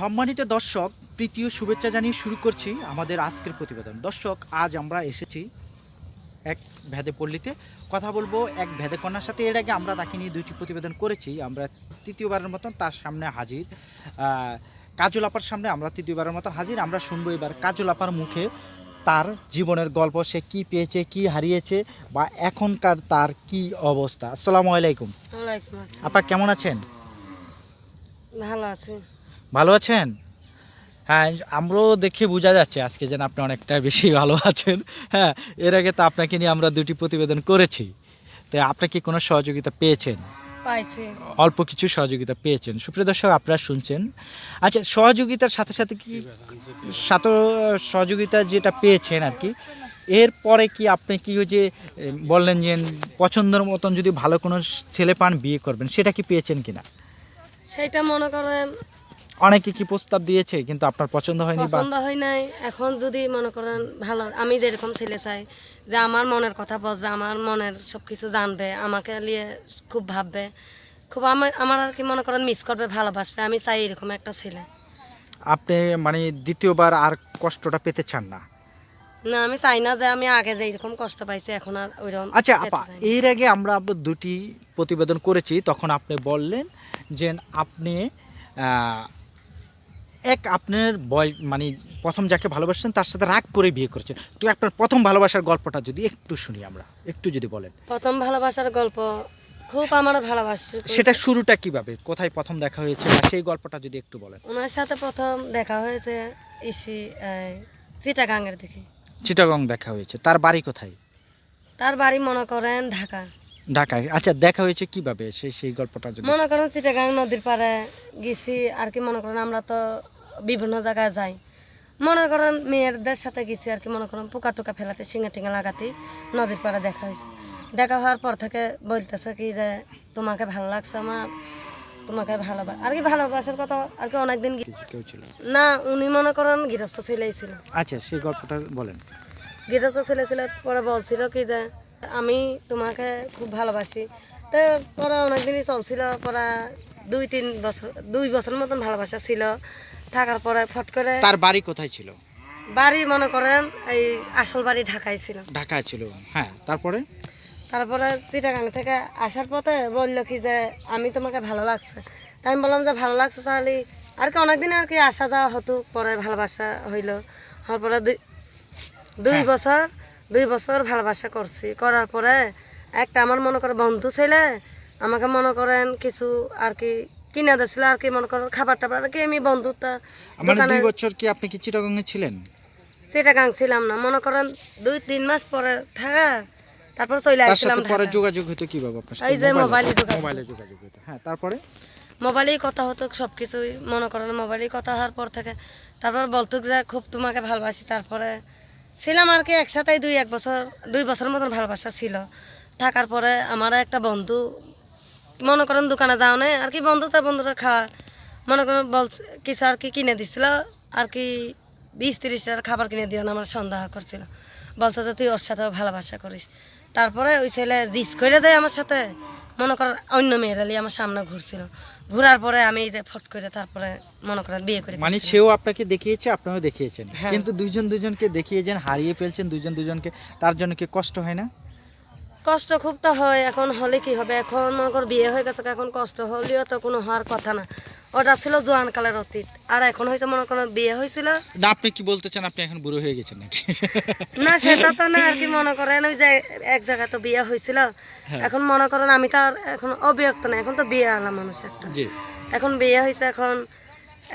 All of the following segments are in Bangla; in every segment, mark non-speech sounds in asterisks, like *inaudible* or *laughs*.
সম্মানিত দর্শক প্রীতীয় শুভেচ্ছা জানিয়ে শুরু করছি আমাদের আজকের প্রতিবেদন। দর্শক আজ আমরা এসেছি এক ভেদে পল্লীতে। কথা বলব এক ভেদে কন্যার সাথে। এর আগে আমরা তাকে নিয়ে দুইটি প্রতিবেদন করেছি। আমরা তৃতীয়বারের মতন তার সামনে হাজির। কাজল আপার সামনে আমরা তৃতীয়বারের মতন হাজির। আমরা শুনব এবার কাজল আপার মুখে তার জীবনের গল্প। সে কি পেয়েছে কি হারিয়েছে বা এখনকার তার কি অবস্থা? আসসালামু আলাইকুম। আপা কেমন আছেন? ভালো আছি। ভালো আছেন? হ্যাঁ আমরাও দেখে বোঝা যাচ্ছে আজকে যেন আপনি অনেকটা বেশি *laughs* ভালো আছেন। হ্যাঁ এর আগে তো আপনাকে নিয়ে আমরা দুটি প্রতিবেদন করেছি। তো আপনি কি কোনো সহযোগিতা পেয়েছেন? অল্প কিছু সহযোগিতা পেয়েছেন। সুপ্রিয় দর্শক আপনারা শুনছেন। আচ্ছা সহযোগিতার সাথে সাথে কি সাথে সহযোগিতা যেটা পেয়েছেন আর কি এরপরে কি আপনি কি ওই যে বললেন যে পছন্দের মতন যদি ভালো কোনো ছেলে পান বিয়ে করবেন সেটা কি পেয়েছেন কিনা? সেটা মনে করেন অনেকে কি প্রস্তাব দিয়েছে কিন্তু আপনার পছন্দ হয়নি বা পছন্দ হয় নাই। এখন যদি মনে করেন ভালো আমি যেরকম ছেলে চাই যে আমার মনের কথা বসবে আমার মনের সব কিছু জানবে আমাকে নিয়ে খুব ভাববে খুব আমার আমার আর কি মনে করেন মিস করবে ভালোবাসবে আমি চাই এরকম একটা ছেলে। আপনি মানে দ্বিতীয়বার আর কষ্টটা পেতে চান না? না আমি চাই না যে আমি আগে যে এরকম কষ্ট পাইছি এখন আর ওইরকম আচ্ছা আপা এর আগে আমরা দুটি প্রতিবেদন করেছি তখন আপনি বললেন যে আপনি এক আপনার বয় মানে প্রথম যাকে ভালোবাসছেন তার সাথে রাগ করে বিয়ে করেছেন। তো আপনার প্রথম ভালোবাসার গল্পটা যদি একটু শুনি আমরা একটু যদি বলেন। প্রথম ভালোবাসার গল্প খুব আমার ভালোবাসি সেটা শুরুটা কীভাবে? কোথায় প্রথম দেখা হয়েছে? সেই গল্পটা যদি একটু বলেন। ওনার সাথে প্রথম দেখা হয়েছে ইসি চিটাগাঙ্গের দিকে। চিটাগং দেখা হয়েছে। তার বাড়ি কোথায়? তার বাড়ি মনে করেন ঢাকা। ঢাকায়। আচ্ছা দেখা হয়েছে কীভাবে সেই সেই গল্পটা যদি মনে করেন চিটাগাং নদীর পাড়ে গেছি আর কি মনে করেন আমরা তো বিভিন্ন জায়গায় যাই। মনে করেন মেয়েদের সাথে গেছি আর কি মনে করেন পোকা টোকা ফেলাতে শিঙা টিঙা লাগাতে নদীর পাড়ে দেখা হয়েছে। দেখা হওয়ার পর থেকে বলতেছে কি যে তোমাকে ভালো লাগছে আমার তোমাকে ভালোবাস আর কি ভালোবাসার কথা আর কি অনেকদিন কেউ ছিল না। উনি মনে করেন গৃহস্থ ছেলেই ছিল। আচ্ছা সেই গল্পটা বলেন। গৃহস্থ ছেলে ছিল পরে বলছিল কি যে আমি তোমাকে খুব ভালোবাসি। তো পরে অনেকদিনই চলছিল পরে দুই তিন বছর দুই বছর মতন ভালোবাসা ছিল। থাকার পরে ফট করে তার বাড়ি কোথায় ছিল? বাড়ি মনে করেন এই আসল বাড়ি ঢাকায় ছিল। ঢাকায় ছিল হ্যাঁ। তারপরে? তারপরে চিটাগাং থেকে আসার পথে বলল কি যে আমি তোমাকে ভালো লাগছে। তাই আমি বললাম যে ভালো লাগছে তাহলে আর কি অনেকদিন আর কি আসা যাওয়া হতো পরে ভালোবাসা হইল। হওয়ার পরে দুই দুই হ্যাঁ। বছর দুই বছর ভালোবাসা করছি। করার পরে একটা আমার মনে করে বন্ধু ছেলে আমাকে মনে করেন কিছু আর কি কিনে দিয়েছিল আর কি মনে করেন খাবার টাবার আর কি আমি বন্ধুত্ব মানে দুই বছর কি আপনি কি চিটাগংয়ে ছিলেন? চিটাগাং ছিলাম না মনে করেন দুই তিন মাস পরে থাকা তারপর চলে তার আসছিলাম পরে যোগাযোগ হতো কীভাবে আপনার সাথে? এই যে মোবাইলে? মোবাইলে যোগাযোগ। মোবাইলে যোগাযোগ হতো হ্যাঁ তারপরে? মোবাইলেই কথা হতো সব কিছুই মনে করেন মোবাইলেই কথা হওয়ার পর থেকে তারপর বলতো যে খুব তোমাকে ভালোবাসি। তারপরে ছিলাম আর কি একসাথেই দুই, এক বছর, দুই বছর মতন ভালোবাসা ছিল। থাকার পরে আমার একটা বন্ধু, মনে করেন দোকানে যাও না আর কি বন্ধু তার বন্ধুরা খাওয়া, মনে করেন বল কিছু আর কি কিনে দিছিল, আর কি বিশ তিরিশ টাকার খাবার কিনে দিও না, আমার সন্দেহ করছিল। বলছে যে তুই ওর সাথে ভালোবাসা করিস। তারপরে ওই ছেলে জিস করে দেয় আমার সাথে, মনে করেন অন্য মেয়েরা লিয়ে আমার সামনে ঘুরছিল। ঘোরার পরে আমি এই যে ফট করে তারপরে মনে করেন বিয়ে করে মানে সেও আপনাকে দেখিয়েছে আপনিও দেখিয়েছেন। হ্যাঁ। কিন্তু দুজন দুজনকে দেখিয়েছেন হারিয়ে ফেলছেন দুজন দুজনকে তার জন্য কি কষ্ট হয় না? কষ্ট খুব তো হয় এখন হলে কি হবে? এখন মনে কর বিয়ে হয়ে গেছে এখন কষ্ট হলেও তো কোনো হওয়ার কথা না। ওটা ছিল জোয়ান কালের অতীত। আর এখন হয়েছে মনে করেন বিয়ে হয়েছিল। না আপনি কি বলতে চান আপনি এখন বুড়ো হয়ে গেছেন নাকি? না সেটা তো না আর কি মনে করেন ওই যে এক জায়গায় তো বিয়ে হয়েছিল। হ্যাঁ। এখন মনে করেন আমি তো আর এখন অবিরক্ত না এখন তো বিয়ে আলা মানুষ একটা। এখন বিয়ে হয়েছে এখন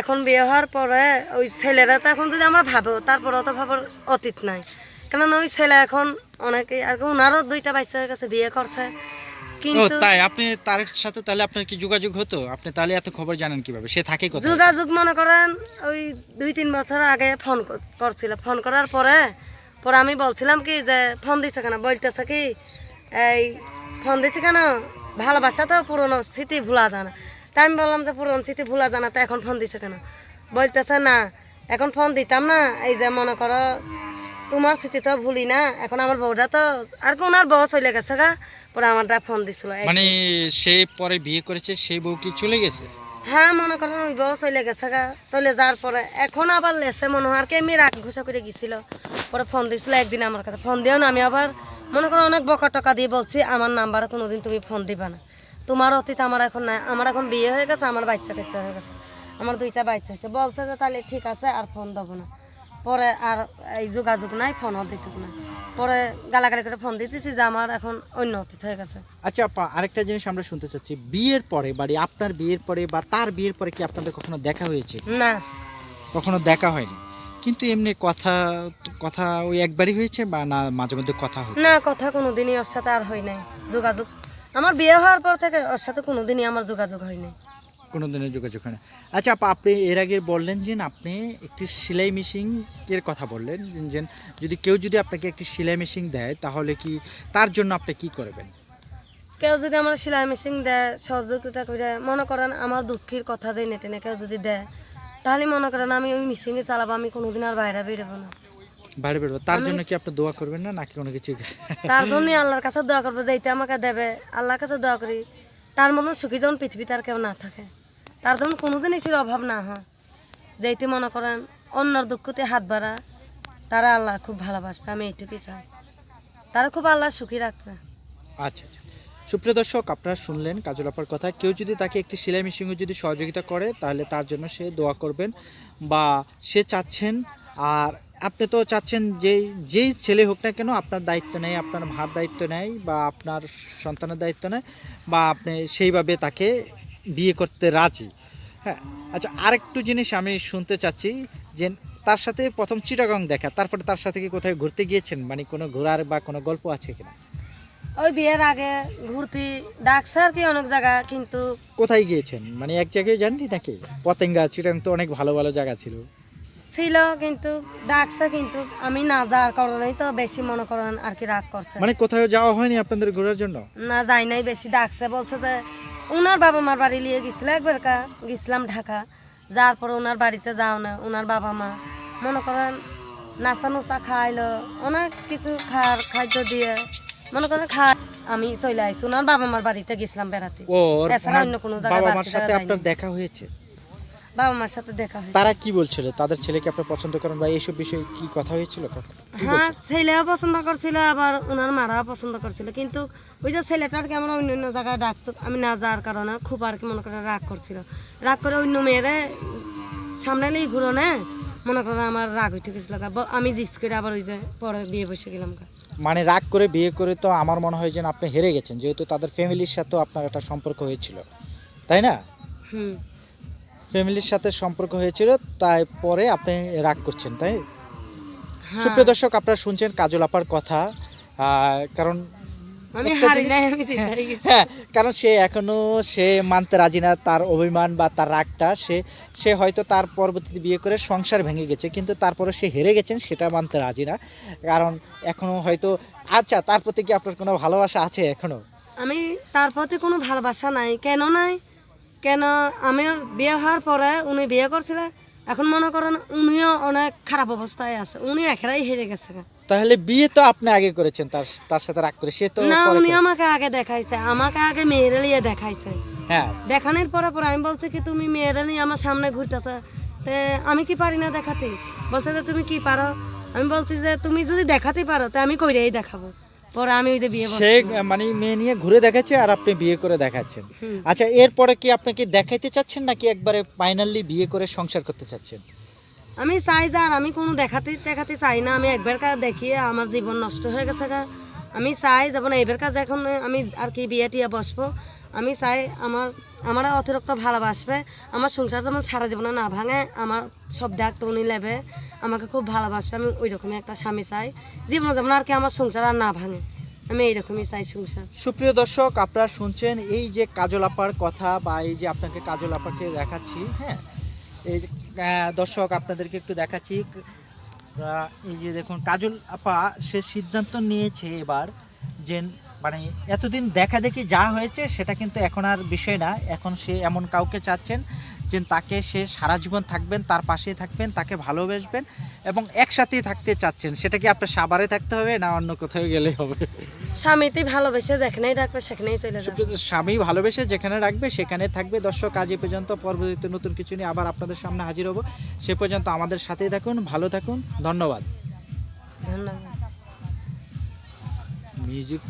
এখন বিয়ে হওয়ার পরে ওই ছেলেরা তো এখন যদি আমরা ভাবো তারপরে অত ভাবার অতীত নাই। কেননা ওই ছেলে এখন অনেকে আর কি ওনারও দুইটা বাচ্চা হয়ে গেছে বিয়ে করছে। ও কিন্তু তাই? আপনি তার সাথে তাহলে আপনার কি যোগাযোগ হতো? আপনি তাহলে এত খবর জানেন কীভাবে? সে থাকে কোথায়? যোগাযোগ মনে করেন ওই দুই তিন বছর আগে ফোন কর- করছিল। ফোন করার পরে পরে আমি বলছিলাম কি যে ফোন দিচ্ছে কেন? বলতেছে কি এই ফোন দিচ্ছে কেন? ভালোবাসা তো পুরনো স্মৃতি ভুলা যায় না তাই আমি বললাম যে পুরনো স্মৃতি ভুলা যায় না তো এখন ফোন দিচ্ছে কেন? বলতেছে না এখন ফোন দিতাম না। এই যে মনে করো তোমার স্মৃতি তো ভুলি না এখন আমার বউটা তো আর কি ওনার বউ চলে গেছে গা? পরে আমারটা ফোন দিছিল মানে সে পরে বিয়ে করেছে সেই বউ কি চলে গেছে? হ্যাঁ মনে করেন ওই বউ চলে গেছে গা চলে যাওয়ার পরে। এখন আবার লেসে মনে হয় আর কি এমনি রাগ ঘোষা করে গেছিল। পরে ফোন দিয়েছিল একদিন আমার কাছে ফোন দিও না আমি আবার মনে করো অনেক বকা টকা দিয়ে বলছি আমার নাম্বারে কোনোদিন তুমি ফোন দিবা না। তোমার অতীত আমার এখন নাই আমার এখন বিয়ে হয়ে গেছে আমার বাচ্চা কাচ্চা হয়ে গেছে। আমার দুইটা বাচ্চা হয়েছে বলছে যে তাহলে ঠিক আছে আর ফোন দেবো না। পরে আর এই যোগাযোগ নাই ফোনও দিত না। পরে গালাগালি করে ফোন দিতেছি যে আমার এখন অন্য অতীত হয়ে গেছে। আচ্ছা আপা আরেকটা জিনিস আমরা শুনতে চাচ্ছি। বিয়ের পরে বাড়ি আপনার বিয়ের পরে বা তার বিয়ের পরে কি আপনাদের কখনো দেখা হয়েছে? না। কখনো দেখা হয়নি। কিন্তু এমনি কথা কথা ওই একবারই হয়েছে বা না মাঝে মধ্যে কথা হয় না কথা কোনোদিনই ওর সাথে আর হয় নাই। যোগাযোগ আমার বিয়ে হওয়ার পর থেকে ওর সাথে কোনোদিনই আমার যোগাযোগ হয় নাই। কোনো দিনের যোগাযোগ হয় না। আচ্ছা আপা আপনি এর আগে বললেন যে আপনি একটি সেলাই মেশিন এর কথা বললেন যে- যদি কেউ যদি আপনাকে একটি সেলাই মেশিন দেয় তাহলে কি তার জন্য আপনি কি করবেন? কেউ যদি আমার সেলাই মেশিন দেয় সহযোগিতা করে মনে করেন আমার দুঃখের কথা দিয়ে নেটে না কেউ যদি দেয় তাহলে মনে করেন আমি ওই মেশিনে চালাবো আমি কোনোদিন আর বাইরে বেরোবো না। বাইরে বেরোবো তার জন্য কি আপনি দোয়া করবেন না নাকি কোনো কিছু? তার জন্যই আল্লাহর কাছে দোয়া করব যে আমাকে দেবে আল্লাহর কাছে দোয়া করি। তার মতন সুখী যখন পৃথিবীতে আর কেউ না থাকে। তার যেমন কোনো জিনিসের অভাব না হয়। যেইটি মনে করেন, অন্যর দুঃখতে হাত বাড়া, তারা আল্লাহ খুব ভালোবাসবে, আমি এইটুকুই চাই। তারা খুব আল্লাহ সুখী রাখবে। আচ্ছা আচ্ছা। সুপ্রিয় দর্শক, আপনারা শুনলেন কাজল আপার কথা। কেউ যদি তাকে একটি সেলাই মেশিনে যদি সহযোগিতা করে, তাহলে তার জন্য সে দোয়া করবেন। বা সে চাচ্ছেন, আর আপনি তো চাচ্ছেন যে, যেই ছেলে হোক না কেন, আপনার দায়িত্ব নেয়, আপনার ভার দায়িত্ব নেয়, বা আপনার সন্তানের দায়িত্ব নেয়, বা আপনি সেইভাবে তাকে বিয়ে করতে রাজি। হ্যাঁ আচ্ছা আরেকটু জিনিস আমি শুনতে চাচ্ছি যে তার সাথে প্রথম চিটাগং দেখা তারপরে তার সাথে কি কোথায় ঘুরতে গিয়েছেন? মানে কোনো ঘোরার বা কোনো গল্প আছে কিনা? ওই বিয়ের আগে ঘুরতে ডাকছে আর কি অনেক জায়গা কিন্তু কোথায় গিয়েছেন? মানে এক জায়গায় জাননি নাকি? পতেঙ্গা চিটাং তো অনেক ভালো ভালো জায়গা ছিল। ছিল কিন্তু ডাকছে কিন্তু আমি না যাওয়ার কারণেই তো বেশি মনে করেন আর কি রাগ করছে। মানে কোথাও যাওয়া হয়নি আপনাদের ঘোরার জন্য? না যাই নাই বেশি ডাকছে বলছে যে ওনার বাবা মার বাড়ি নিয়ে গেছিল একবার কা গেছিলাম ঢাকা। যাওয়ার পরে ওনার বাড়িতে যাও না ওনার বাবা মা মনে করেন নাচা নোচা খাইলো অনেক কিছু খার খাদ্য দিয়ে। মনে করেন খা আমি চলে আইছি ওনার বাবা মার বাড়িতে গেছিলাম বেড়াতে। এছাড়া অন্য কোনো জায়গায় আপনার দেখা হয়েছে? বাবা মার সাথে দেখা হয়েছে। তারা কি বলছিল? তাদের ছেলেকে আপনার পছন্দ করেন বা এইসব বিষয়ে কি কথা হয়েছিল হ্যাঁ ছেলেও পছন্দ করছিল আবার ওনার মারাও পছন্দ করছিল। কিন্তু ওই যে ছেলেটারকে আমরা অন্য অন্য জায়গায় ডাকতো আমি না যাওয়ার কারণে খুব আর কি মনে করে রাগ করছিল। রাগ করে অন্য মেয়েরে সামনে নিয়ে ঘুরো না মনে করে আমার রাগ উঠে গেছিল। আমি জিস করে আবার ওই যে পরে বিয়ে বসে গেলাম মানে রাগ করে বিয়ে করে তো আমার মনে হয় যেন আপনি হেরে গেছেন যেহেতু তাদের ফ্যামিলির সাথেও আপনার একটা সম্পর্ক হয়েছিল। তাই না? হুম। ফ্যামিলির সাথে সম্পর্ক হয়েছিল তাই পরে আপনি রাগ করছেন তাই? হ্যাঁ। সুপ্রিয় দর্শক আপনারা শুনছেন কাজল আপার কথা। কারণ গেছি। হ্যাঁ কারণ সে এখনও সে মানতে রাজি না তার অভিমান বা তার রাগটা সে সে হয়তো তার পরবর্তীতে বিয়ে করে সংসার ভেঙে গেছে কিন্তু তারপরে সে হেরে গেছেন সেটা মানতে রাজি না। কারণ এখনও হয়তো আচ্ছা তার প্রতি কি আপনার কোনো ভালোবাসা আছে এখনও? আমি তার প্রতি কোনো ভালোবাসা নাই কেন নাই? কেন আমি বিয়ে হওয়ার পরে উনি বিয়ে করছিলেন এখন মনে করেন উনিও অনেক খারাপ অবস্থায় আছে উনি একেরাই হেরে গেছে। তাহলে বিয়ে তো আপনি আগে করেছেন তার তার সাথে রাগ করে সে তো না উনি আমাকে আগে দেখাইছে আমাকে আগে মেয়েরে নিয়ে দেখাইছে। হ্যাঁ। দেখানোর পরে পরে আমি বলছি কি তুমি মেয়েরে নিয়ে আমার সামনে ঘুরতেছে আমি কি পারি না দেখাতে? বলছে যে তুমি কি পারো? আমি বলছি যে তুমি যদি দেখাতে পারো তা আমি কইরেই দেখাবো। পরে আমি ওই বিয়ে সে মানে মেয়ে নিয়ে ঘুরে দেখাচ্ছে আর আপনি বিয়ে করে দেখাচ্ছেন। আচ্ছা এরপরে কি আপনাকে দেখাইতে চাচ্ছেন নাকি একবারে ফাইনালি বিয়ে করে সংসার করতে চাচ্ছেন? আমি চাই যে আর আমি কোনো দেখাতে দেখাতে চাই না আমি একবার কাজ দেখিয়ে আমার জীবন নষ্ট হয়ে গেছে গা। আমি চাই যেমন এইবার কাজ এখন আমি আর কি বিয়ে টিয়ে বসবো আমি চাই আমার আমার অতিরিক্ত ভালোবাসবে আমার সংসার যেমন সারা জীবনে না ভাঙে আমার সব দায়িত্ব উনি নেবে। আমাকে খুব ভালোবাসবে আমি ওই রকমই একটা স্বামী চাই। জীবনে যেমন আর কি আমার সংসার আর না ভাঙে, আমি এইরকমই চাই সংসার। সুপ্রিয় দর্শক, আপনারা শুনছেন এই যে কাজল আপার কথা বা এই যে আপনাকে কাজল আপাকে দেখাচ্ছি হ্যাঁ? এই দর্শক, আপনাদেরকে একটু দেখাচ্ছি। এই যে দেখুন, কাজল আপা, সে সিদ্ধান্ত নিয়েছে এবার যে মানে এতদিন দেখা দেখি যা হয়েছে সেটা কিন্তু এখন আর বিষয় না। এখন সে এমন কাউকে চাচ্ছেন যে তাকে সে সারা জীবন থাকবেন তার পাশেই থাকবেন তাকে ভালোবাসবেন এবং একসাথেই থাকতে চাচ্ছেন। সেটা কি আপনার সাবারে থাকতে হবে না অন্য কোথাও গেলেই হবে? স্বামীতেই ভালোবেসে যেখানেই রাখবে সেখানেই চলে যাবে। স্বামী ভালোবেসে যেখানে রাখবে সেখানে থাকবে। দর্শক আজ এই পর্যন্ত পরবর্তীতে নতুন কিছু নিয়ে আবার আপনাদের সামনে হাজির হব। সে পর্যন্ত আমাদের সাথেই থাকুন ভালো থাকুন ধন্যবাদ। ধন্যবাদ। মিউজিক